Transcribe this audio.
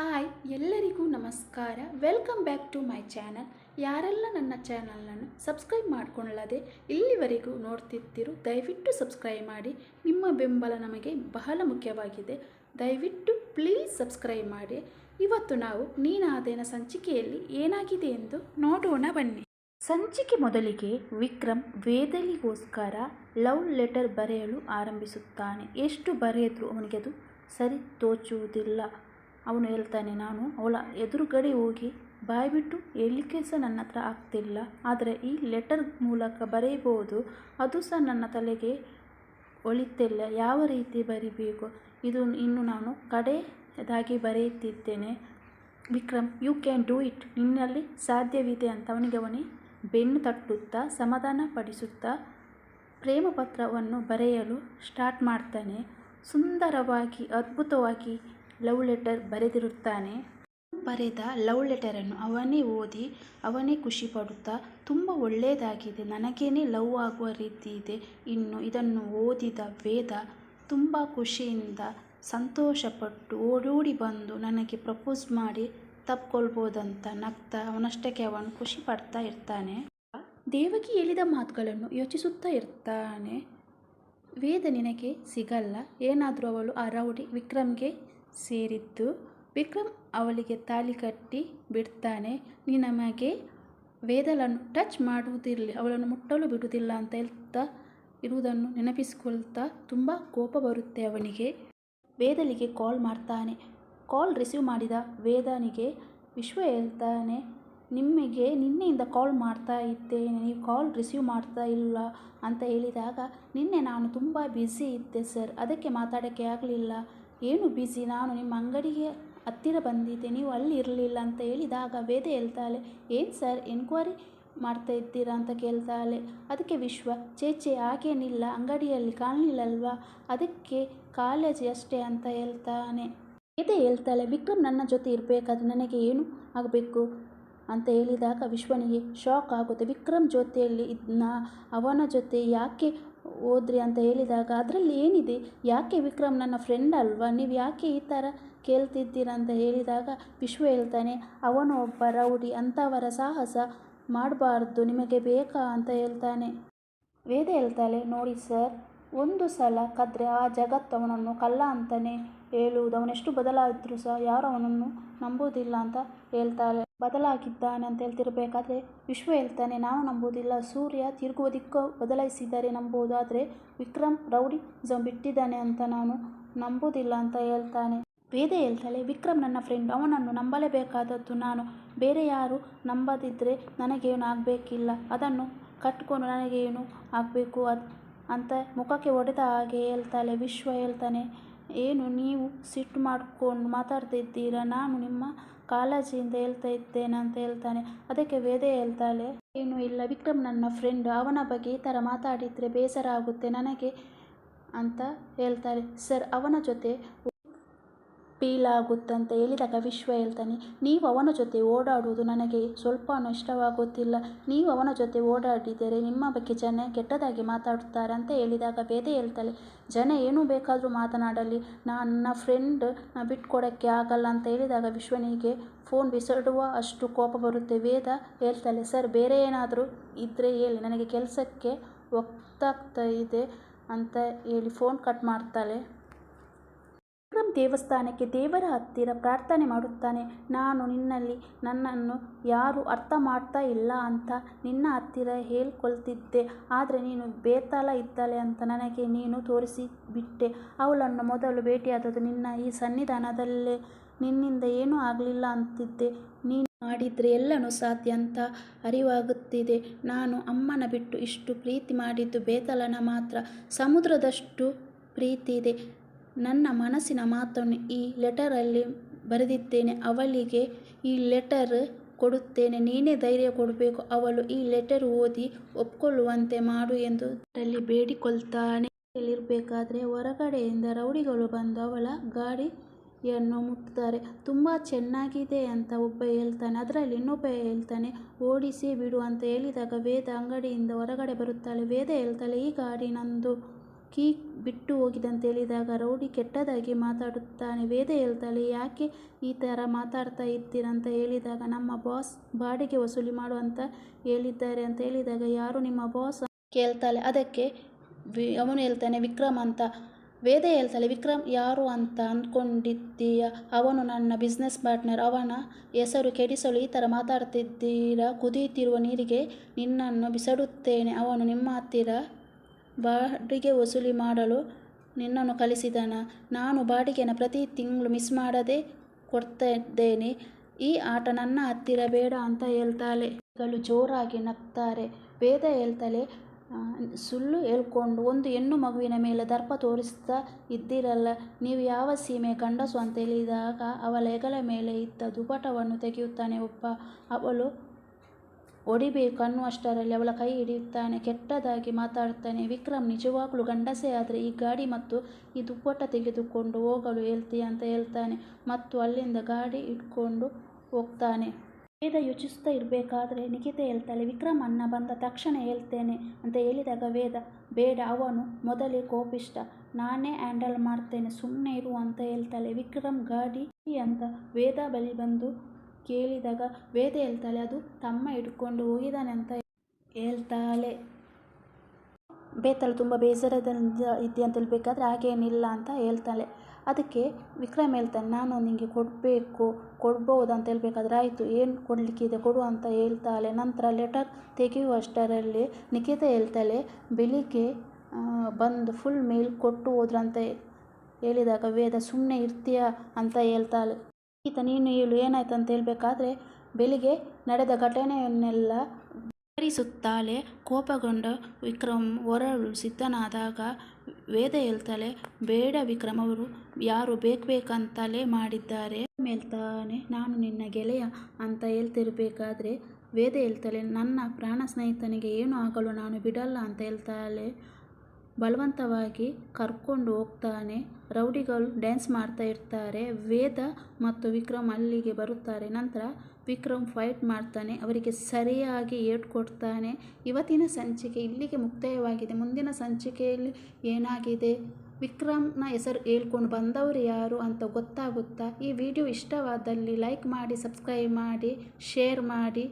Hi, ಎಲ್ಲರಿಗೂ ನಮಸ್ಕಾರ. Welcome back to my channel ಯಾರೆಲ್ಲ ನನ್ನ ಚಾನಲನ್ನು ಸಬ್ಸ್ಕ್ರೈಬ್ ಮಾಡಿಕೊಳ್ಳದೆ ಇಲ್ಲಿವರೆಗೂ ನೋಡ್ತಿರ್ತಿರು, ದಯವಿಟ್ಟು ಸಬ್ಸ್ಕ್ರೈಬ್ ಮಾಡಿ. ನಿಮ್ಮ ಬೆಂಬಲ ನಮಗೆ ಬಹಳ ಮುಖ್ಯವಾಗಿದೆ. ದಯವಿಟ್ಟು ಪ್ಲೀಸ್ ಸಬ್ಸ್ಕ್ರೈಬ್ ಮಾಡಿ. ಇವತ್ತು ನಾವು ನೀನಾದೇನ ಸಂಚಿಕೆಯಲ್ಲಿ ಏನಾಗಿದೆ ಎಂದು ನೋಡೋಣ ಬನ್ನಿ. ಸಂಚಿಕೆ ಮೊದಲಿಗೆ ವಿಕ್ರಮ್ ವೇದಲಿಗೋಸ್ಕರ ಲವ್ ಲೆಟರ್ ಬರೆಯಲು ಆರಂಭಿಸುತ್ತಾನೆ. ಎಷ್ಟು ಬರೆಯದ್ರು ಅವನಿಗೆ ಅದು ಸರಿ ತೋಚುವುದಿಲ್ಲ. ಅವನು ಹೇಳ್ತಾನೆ, ನಾನು ಅವಳ ಎದುರುಗಡೆ ಹೋಗಿ ಬಾಯ್ಬಿಟ್ಟು ಹೇಳಲಿಕ್ಕೆ ಸಹ ನನ್ನ ಹತ್ರ ಆಗ್ತಿಲ್ಲ. ಆದರೆ ಈ ಲೆಟರ್ ಮೂಲಕ ಬರೆಯಬಹುದು. ಅದು ಸಹ ನನ್ನ ತಲೆಗೆ ಒಳಿತಿಲ್ಲ. ಯಾವ ರೀತಿ ಬರಿಬೇಕು? ಇದು ಇನ್ನು ನಾನು ಕಡೆಯದಾಗಿ ಬರೆಯುತ್ತಿದ್ದೇನೆ. Vikram you can do it ನಿನ್ನಲ್ಲಿ ಸಾಧ್ಯವಿದೆ ಅಂತ ಅವನಿಗೆ ಅವನೇ ಬೆನ್ನು ತಟ್ಟುತ್ತಾ, ಸಮಾಧಾನ ಪಡಿಸುತ್ತಾ ಪ್ರೇಮ ಪತ್ರವನ್ನು ಬರೆಯಲು ಸ್ಟಾರ್ಟ್ ಮಾಡ್ತಾನೆ. ಸುಂದರವಾಗಿ, ಅದ್ಭುತವಾಗಿ ಲವ್ ಲೆಟರ್ ಬರೆದಿರುತ್ತಾನೆ. ಬರೆದ ಲವ್ ಲೆಟರನ್ನು ಅವನೇ ಓದಿ, ಅವನೇ ಖುಷಿ ಪಡುತ್ತಾ, ತುಂಬ ಒಳ್ಳೆಯದಾಗಿದೆ ನನಗೇನೆ ಲವ್ ಆಗುವ ರೀತಿ ಇದೆ, ಇನ್ನು ಇದನ್ನು ಓದಿದ ವೇದ ತುಂಬ ಖುಷಿಯಿಂದ ಸಂತೋಷಪಟ್ಟು ಓಡೋಡಿ ಬಂದು ನನಗೆ ಪ್ರಪೋಸ್ ಮಾಡಿ ತಪ್ಕೊಳ್ಬೋದಂತ ನಗ್ತಾ, ಅವನಷ್ಟಕ್ಕೆ ಅವನು ಖುಷಿ ಪಡ್ತಾ ಇರ್ತಾನೆ. ದೇವಕಿ ಹೇಳಿದ ಮಾತುಗಳನ್ನು ಯೋಚಿಸುತ್ತಾ ಇರ್ತಾನೆ. ವೇದ ನಿನಗೆ ಸಿಗಲ್ಲ, ಏನಾದರೂ ಅವಳು ಆ ರೌಡಿ ವಿಕ್ರಮ್ಗೆ ಸೇರಿದ್ದು, ವಿಕ್ರಮ್ ಅವಳಿಗೆ ತಾಳಿ ಕಟ್ಟಿ ಬಿಡ್ತಾನೆ, ನೀ ನಮಗೆ ವೇದಲನ್ನು ಟಚ್ ಮಾಡುವುದಿರಲಿ, ಅವಳನ್ನು ಮುಟ್ಟಲು ಬಿಡುವುದಿಲ್ಲ ಅಂತ ಹೇಳ್ತಾ ಇರುವುದನ್ನು ನೆನಪಿಸಿಕೊಳ್ತಾ ತುಂಬ ಕೋಪ ಬರುತ್ತೆ ಅವನಿಗೆ. ವೇದಲಿಗೆ ಕಾಲ್ ಮಾಡ್ತಾನೆ. ಕಾಲ್ ರಿಸೀವ್ ಮಾಡಿದ ವೇದನಿಗೆ ವಿಶ್ವ ಹೇಳ್ತಾನೆ ನಿಮಗೆ ನಿನ್ನೆಯಿಂದ ಕಾಲ್ ಮಾಡ್ತಾ ಇದ್ದೇನೆ, ನೀವು ಕಾಲ್ ರಿಸೀವ್ ಮಾಡ್ತಾ ಇಲ್ಲ ಅಂತ ಹೇಳಿದಾಗ, ನಿನ್ನೆ ನಾನು ತುಂಬ ಬ್ಯುಸಿ ಇದ್ದೆ ಸರ್ ಅದಕ್ಕೆ ಮಾತಾಡೋಕ್ಕೆ ಆಗಲಿಲ್ಲ ಏನು ಬ್ಯುಸಿ ನಾನು ನಿಮ್ಮ ಅಂಗಡಿಗೆ ಹತ್ತಿರ ಬಂದಿದ್ದೆ. ನೀವು ಅಲ್ಲಿ ಇರಲಿಲ್ಲ ಅಂತ ಹೇಳಿದಾಗ ವೇದ ಹೇಳ್ತಾಳೆ, ಏನು ಸರ್ ಎನ್ಕ್ವೈರಿ ಮಾಡ್ತಾ ಇದ್ದೀರಾ? ಅಂತ ಕೇಳ್ತಾಳೆ, ಅದಕ್ಕೆ ವಿಶ್ವ, ಚೇಚೆ ಹಾಗೇನಿಲ್ಲ, ಅಂಗಡಿಯಲ್ಲಿ ಕಾಣಲಿಲ್ಲಲ್ವಾ? ಅದಕ್ಕೆ ಕಾಲೇಜ್ ಅಷ್ಟೇ ಅಂತ ಹೇಳ್ತಾನೆ. ವೇದ ಹೇಳ್ತಾಳೆ, ವಿಕ್ರಮ್ ನನ್ನ ಜೊತೆ ಇರಬೇಕಾದ್ರೆ ನನಗೆ ಏನು ಆಗಬೇಕು? ಅಂತ ಹೇಳಿದಾಗ ವಿಶ್ವನಿಗೆ ಶಾಕ್ ಆಗುತ್ತೆ. ವಿಕ್ರಮ್ ಜೊತೆಯಲ್ಲಿ ಇದನ್ನ ಅವನ ಜೊತೆ ಯಾಕೆ ಹೋದ್ರಿ ಅಂತ ಹೇಳಿದಾಗ ಅದರಲ್ಲಿ ಏನಿದೆ? ಯಾಕೆ ವಿಕ್ರಮ್ ನನ್ನ ಫ್ರೆಂಡ್ ಅಲ್ವಾ? ನೀವು ಯಾಕೆ ಈ ಥರ ಕೇಳ್ತಿದ್ದೀರ ಅಂತ ಹೇಳಿದಾಗ ವಿಶ್ವ ಹೇಳ್ತಾನೆ, ಅವನು ಒಬ್ಬ ರೌಡಿ ಅಂಥವರ ಸಾಹಸ ಮಾಡಬಾರ್ದು, ನಿಮಗೆ ಬೇಕಾ? ಅಂತ ಹೇಳ್ತಾನೆ. ವೇದ ಹೇಳ್ತಾಳೆ, ನೋಡಿ ಸರ್, ಒಂದು ಸಲ ಕದ್ರೆ ಆ ಜಗತ್ತು ಅವನನ್ನು ಕಳ್ಳ ಅಂತಲೇ ಹೇಳುವುದು. ಅವನೆಷ್ಟು ಬದಲಾದರೂ ಸಹ ಯಾರು ಅವನನ್ನು ನಂಬುವುದಿಲ್ಲ ಅಂತ ಹೇಳ್ತಾಳೆ. ಬದಲಾಗಿದ್ದಾನೆ ಅಂತ ಹೇಳ್ತಿರ್ಬೇಕಾದ್ರೆ ವಿಶ್ವ ಹೇಳ್ತಾನೆ, ನಾನು ನಂಬೋದಿಲ್ಲ. ಸೂರ್ಯ ತಿರುಗುವ ದಿಕ್ಕು ಬದಲಾಯಿಸಿದರೆ ನಂಬುವುದು. ಆದರೆ ವಿಕ್ರಮ್ ರೌಡಿ ಬಿಟ್ಟಿದ್ದಾನೆ ಅಂತ ನಾನು ನಂಬೋದಿಲ್ಲ ಅಂತ ಹೇಳ್ತಾನೆ. ವೇದ ಹೇಳ್ತಾಳೆ, ವಿಕ್ರಮ್ ನನ್ನ ಫ್ರೆಂಡ್ ಅವನನ್ನು ನಂಬಲೇಬೇಕಾದದ್ದು ನಾನು. ಬೇರೆ ಯಾರು ನಂಬದಿದ್ದರೆ ನನಗೇನು ಆಗಬೇಕಿಲ್ಲ. ಅದನ್ನು ಕಟ್ಕೊಂಡು ನನಗೇನು ಆಗಬೇಕು? ಅಂತ ಮುಖಕ್ಕೆ ಒಡೆದ ಹಾಗೆ ಹೇಳ್ತಾಳೆ. ವಿಶ್ವ ಹೇಳ್ತಾನೆ, ಏನು ನೀವು ಸಿಟ್ಟು ಮಾಡ್ಕೊಂಡು ಮಾತಾಡ್ತಿದ್ದೀರಾ? ನಾನು ನಿಮ್ಮ ಕಾಳಜಿಯಿಂದ ಹೇಳ್ತಾ ಇದ್ದೇನೆ ಅಂತ ಹೇಳ್ತಾನೆ. ಅದಕ್ಕೆ ವೇದ ಹೇಳ್ತಾಳೆ, ಏನು ಇಲ್ಲ, ವಿಕ್ರಮ್ ನನ್ನ ಫ್ರೆಂಡ್ ಅವನ ಬಗ್ಗೆ ಈ ಥರ ಮಾತಾಡಿದರೆ ಬೇಸರ ಆಗುತ್ತೆ ನನಗೆ, ಅಂತ ಹೇಳ್ತಾರೆ ಸರ್, ಅವನ ಜೊತೆ ಫೀಲ್ ಆಗುತ್ತಂತ ಹೇಳಿದಾಗ ವಿಶ್ವ ಹೇಳ್ತಾನೆ, ನೀವು ಅವನ ಜೊತೆ ಓಡಾಡುವುದು ನನಗೆ ಸ್ವಲ್ಪ ಇಷ್ಟವಾಗುತ್ತಿಲ್ಲ. ನೀವು ಅವನ ಜೊತೆ ಓಡಾಡಿದರೆ ನಿಮ್ಮ ಬಗ್ಗೆ ಜನ ಕೆಟ್ಟದಾಗಿ ಮಾತಾಡುತ್ತಾರೆ ಅಂತ ಹೇಳಿದಾಗ ವೇದ ಹೇಳ್ತಾಳೆ, ಜನ ಏನು ಬೇಕಾದರೂ ಮಾತನಾಡಲಿ. ನನ್ನ ಫ್ರೆಂಡ್ ಬಿಟ್ಕೊಡೋಕ್ಕೆ ಆಗಲ್ಲ ಅಂತ ಹೇಳಿದಾಗ ವಿಶ್ವನಿಗೆ ಫೋನ್ ಬಿಸಾಡುವ ಅಷ್ಟು ಕೋಪ ಬರುತ್ತೆ. ವೇದ ಹೇಳ್ತಾಳೆ, ಸರ್, ಬೇರೆ ಏನಾದರೂ ಇದ್ದರೆ ಹೇಳಿ. ನನಗೆ ಕೆಲಸಕ್ಕೆ ಒತ್ತಾಗ್ತಾ ಇದೆ ಅಂತ ಹೇಳಿ ಫೋನ್ ಕಟ್ ಮಾಡ್ತಾಳೆ. ದೇವಸ್ಥಾನಕ್ಕೆ ದೇವರ ಹತ್ತಿರ ಪ್ರಾರ್ಥನೆ ಮಾಡುತ್ತಾನೆ. ನಾನು ನಿನ್ನಲ್ಲಿ ನನ್ನನ್ನು ಯಾರು ಅರ್ಥ ಮಾಡ್ತಾ ಇಲ್ಲ ಅಂತ ನಿನ್ನ ಹತ್ತಿರ ಹೇಳ್ಕೊಳ್ತಿದ್ದೆ. ಆದರೆ ನೀನು ಬೇತಾಳ ಇದ್ದಾಳೆ ಅಂತ ನನಗೆ ನೀನು ತೋರಿಸಿಬಿಟ್ಟೆ. ಅವಳನ್ನು ಮೊದಲು ಭೇಟಿಯಾದದ್ದು ನಿನ್ನ ಈ ಸನ್ನಿಧಾನದಲ್ಲೇ. ನಿನ್ನಿಂದ ಏನೂ ಆಗಲಿಲ್ಲ ಅಂತಿದ್ದೆ. ನೀನು ಮಾಡಿದರೆ ಎಲ್ಲನೂ ಸಾಧ್ಯ ಅಂತ ಅರಿವಾಗುತ್ತಿದೆ. ನಾನು ಅಮ್ಮನ ಬಿಟ್ಟು ಇಷ್ಟು ಪ್ರೀತಿ ಮಾಡಿದ್ದು ಬೇತಲನ ಮಾತ್ರ. ಸಮುದ್ರದಷ್ಟು ಪ್ರೀತಿ ಇದೆ. ನನ್ನ ಮನಸ್ಸಿನ ಮಾತನ್ನು ಈ ಲೆಟರಲ್ಲಿ ಬರೆದಿದ್ದೇನೆ. ಅವಳಿಗೆ ಈ ಲೆಟರ್ ಕೊಡುತ್ತೇನೆ. ನೀನೇ ಧೈರ್ಯ ಕೊಡಬೇಕು. ಅವಳು ಈ ಲೆಟರ್ ಓದಿ ಒಪ್ಕೊಳ್ಳುವಂತೆ ಮಾಡು ಎಂದು ಅಲ್ಲಿ ಬೇಡಿಕೊಳ್ತಾನೆ. ಇರಬೇಕಾದ್ರೆ ಹೊರಗಡೆಯಿಂದ ರೌಡಿಗಳು ಬಂದು ಅವಳ ಗಾಡಿಯನ್ನು ಮುಟ್ತಾರೆ ತುಂಬ ಚೆನ್ನಾಗಿದೆ ಅಂತ ಒಬ್ಬ ಹೇಳ್ತಾನೆ. ಅದರಲ್ಲಿ ಇನ್ನೊಬ್ಬ ಹೇಳ್ತಾನೆ, ಓಡಿಸಿ ಬಿಡು ಅಂತ ಹೇಳಿದಾಗ ವೇದ ಅಂಗಡಿಯಿಂದ ಹೊರಗಡೆ ಬರುತ್ತಾಳೆ. ವೇದ ಹೇಳ್ತಾಳೆ, ಈ ಗಾಡಿ ನಂದು ಕೀ ಬಿಟ್ಟು ಹೋಗಿದಂತ ಅಂತ ಹೇಳಿದಾಗ ರೌಡಿ ಕೆಟ್ಟದಾಗಿ ಮಾತಾಡುತ್ತಾನೆ. ವೇದ ಹೇಳ್ತಾಳೆ, ಯಾಕೆ ಈ ಥರ ಮಾತಾಡ್ತಾ ಇದ್ದೀರ? ಅಂತ ಹೇಳಿದಾಗ, ನಮ್ಮ ಬಾಸ್ ಬಾಡಿಗೆ ವಸೂಲಿ ಮಾಡುವಂತ ಹೇಳಿದ್ದಾರೆ ಅಂತ ಹೇಳಿದಾಗ, ಯಾರು ನಿಮ್ಮ ಬಾಸ್? ಕೇಳ್ತಾಳೆ. ಅದಕ್ಕೆ ಅವನು ಹೇಳ್ತಾನೆ, ವಿಕ್ರಮ್ ಅಂತ. ವೇದ ಹೇಳ್ತಾಳೆ, ವಿಕ್ರಮ್ ಯಾರು ಅಂತ ಅಂದ್ಕೊಂಡಿದ್ದೀಯ? ಅವನು ನನ್ನ ಬಿಸ್ನೆಸ್ ಪಾರ್ಟ್ನರ್ ಅವನ ಹೆಸರು ಕೆಡಿಸಲು ಈ ಥರ ಮಾತಾಡ್ತಿದ್ದೀರಾ? ಕುದಿಯುತ್ತಿರುವ ನೀರಿಗೆ ನಿನ್ನನ್ನು ಬಿಸಾಡುತ್ತೇನೆ. ಅವನು ನಿಮ್ಮ ಹತ್ತಿರ ಬಾಡಿಗೆ ವಸೂಲಿ ಮಾಡಲು ನಿನ್ನನ್ನು ಕಳಿಸಿದನ ನಾನು ಬಾಡಿಗೆನ ಪ್ರತಿ ತಿಂಗಳು ಮಿಸ್ ಮಾಡದೆ ಕೊಡ್ತಾ ಇದ್ದೇನೆ ಈ ಆಟ ನನ್ನ ಹತ್ತಿರ ಬೇಡ ಅಂತ ಹೇಳ್ತಾಳೆ. ಗಳು ಜೋರಾಗಿ ನಗ್ತಾರೆ. ವೇದ ಹೇಳ್ತಾಳೆ ಸುಳ್ಳು ಹೇಳ್ಕೊಂಡು ಒಂದು ಹೆಣ್ಣು ಮಗುವಿನ ಮೇಲೆ ದರ್ಪ ತೋರಿಸ್ತಾ ಇದ್ದೀರಲ್ಲ, ನೀವು ಯಾವ ಸೀಮೆ ಗಂಡಸು ಅಂತ ಹೇಳಿದಾಗ ಅವಳ ಹೆಗಲ ಮೇಲೆ ಇದ್ದ ದುಪಟವನ್ನು ತೆಗೆಯುತ್ತಾನೆ ಒಬ್ಬ. ಅವಳು ಹೊಡಿಬೇಕು ಅನ್ನುವಷ್ಟರಲ್ಲಿ ಅವಳ ಕೈ ಹಿಡಿಯುತ್ತಾನೆ, ಕೆಟ್ಟದಾಗಿ ಮಾತಾಡ್ತಾನೆ ವಿಕ್ರಮ್, ನಿಜವಾಗ್ಲೂ ಗಂಡಸೇ ಆದರೆ ಈ ಗಾಡಿ ಮತ್ತು ಈ ದುಪ್ಪಟ ತೆಗೆದುಕೊಂಡು ಹೋಗಲು ಹೇಳ್ತೀಯ ಅಂತ ಹೇಳ್ತಾನೆ ಮತ್ತು ಅಲ್ಲಿಂದ ಗಾಡಿ ಇಟ್ಕೊಂಡು ಹೋಗ್ತಾನೆ. ವೇದ ಯೋಚಿಸ್ತಾ ಇರಬೇಕಾದ್ರೆ ನಿಖಿತ ಹೇಳ್ತಾಳೆ, ವಿಕ್ರಮ್ ಅನ್ನ ಬಂದ ತಕ್ಷಣ ಹೇಳ್ತೇನೆ ಅಂತ ಹೇಳಿದಾಗ ವೇದ, ಬೇಡ, ಅವನು ಮೊದಲೇ ಕೋಪಿಷ್ಟ, ನಾನೇ ಹ್ಯಾಂಡಲ್ ಮಾಡ್ತೇನೆ ಸುಮ್ಮನೆ ಇರು ಅಂತ ಹೇಳ್ತಾಳೆ. ವಿಕ್ರಮ್, ಗಾಡಿ ಅಂತ ವೇದ ಬಳಿ ಬಂದು ಕೇಳಿದಾಗ ವೇದ ಹೇಳ್ತಾಳೆ, ಅದು ತಮ್ಮ ಹಿಡ್ಕೊಂಡು ಹೋಗಿದ್ದಾನೆ ಅಂತ ಹೇಳ್ತಾಳೆ. ಬೇತಾಳು ತುಂಬ ಬೇಸರದಿಂದ ಇದ್ದೆ ಅಂತ ಹೇಳ್ಬೇಕಾದ್ರೆ ಹಾಗೇನಿಲ್ಲ ಅಂತ ಹೇಳ್ತಾಳೆ. ಅದಕ್ಕೆ ವಿಕ್ರಮ್ ಹೇಳ್ತಾನೆ, ನಾನು ನಿಮಗೆ ಕೊಡಬೇಕು, ಕೊಡ್ಬೋದು ಅಂತ ಹೇಳ್ಬೇಕಾದ್ರೆ ಆಯಿತು, ಏನು ಕೊಡಲಿಕ್ಕಿದೆ ಕೊಡು ಅಂತ ಹೇಳ್ತಾಳೆ. ನಂತರ ಲೆಟರ್ ತೆಗೆಯುವಷ್ಟರಲ್ಲಿ ನಿಖಿತ ಹೇಳ್ತಾಳೆ, ಬೆಳಿಗ್ಗೆ ಬಂದು ಫುಲ್ ಮೇಲ್ ಕೊಟ್ಟು ಹೋದ್ರಂತ. ಹೇಳಿದಾಗ, ವೇದ ಸುಮ್ಮನೆ ಇರ್ತೀಯ? ಅಂತ ಹೇಳ್ತಾಳೆ. ಈತ ನೀನು ಹೇಳು ಏನಾಯ್ತು ಅಂತ ಹೇಳಬೇಕಾದ್ರೆ, ಬೆಳಿಗ್ಗೆ ನಡೆದ ಘಟನೆಯನ್ನೆಲ್ಲ ವಿವರಿಸುತ್ತಾಳೆ. ಕೋಪಗೊಂಡ ವಿಕ್ರಮ್ ಹೊರಳು ಸಿದ್ಧನಾದಾಗ ವೇದ ಹೇಳ್ತಾಳೆ, ಬೇಡ ವಿಕ್ರಮ್ ಅವರು, ಯಾರು ಬೇಕು ಬೇಕಂತಲೇ ಮಾಡಿದ್ದಾರೆ. ಹೇಳ್ತಾನೆ ನಾನು ನಿನ್ನ ಗೆಳೆಯ ಅಂತ ಹೇಳ್ತಿರ್ಬೇಕಾದ್ರೆ ವೇದ ಹೇಳ್ತಾಳೆ, ನನ್ನ ಪ್ರಾಣ ಸ್ನೇಹಿತನಿಗೆ ಏನು ಆಗಲು ನಾನು ಬಿಡಲ್ಲ ಅಂತ ಹೇಳ್ತಾಳೆ. ಬಲವಂತವಾಗಿ ಕರ್ಕೊಂಡು ಹೋಗ್ತಾನೆ. ರೌಡಿಗಳು ಡ್ಯಾನ್ಸ್ ಮಾಡ್ತಾ ಇರ್ತಾರೆ. ವೇದ ಮತ್ತು ವಿಕ್ರಮ್ ಅಲ್ಲಿಗೆ ಬರುತ್ತಾರೆ. ನಂತರ ವಿಕ್ರಮ್ ಫೈಟ್ ಮಾಡ್ತಾನೆ. ಅವರಿಗೆ ಸರಿಯಾಗಿ ಏಟ್ ಕೊಡ್ತಾನೆ ಇವತ್ತಿನ ಸಂಚಿಕೆ ಇಲ್ಲಿಗೆ ಮುಕ್ತಾಯವಾಗಿದೆ. ಮುಂದಿನ ಸಂಚಿಕೆಯಲ್ಲಿ ಏನಾಗಿದೆ? ವಿಕ್ರಮ್ನ ಹೆಸರು ಹೇಳ್ಕೊಂಡು ಬಂದವರು ಯಾರು ಅಂತ ಗೊತ್ತಾಗುತ್ತಾ? ಈ ವಿಡಿಯೋ ಇಷ್ಟವಾದಲ್ಲಿ ಲೈಕ್ ಮಾಡಿ, ಸಬ್ಸ್ಕ್ರೈಬ್ ಮಾಡಿ, ಶೇರ್ ಮಾಡಿ.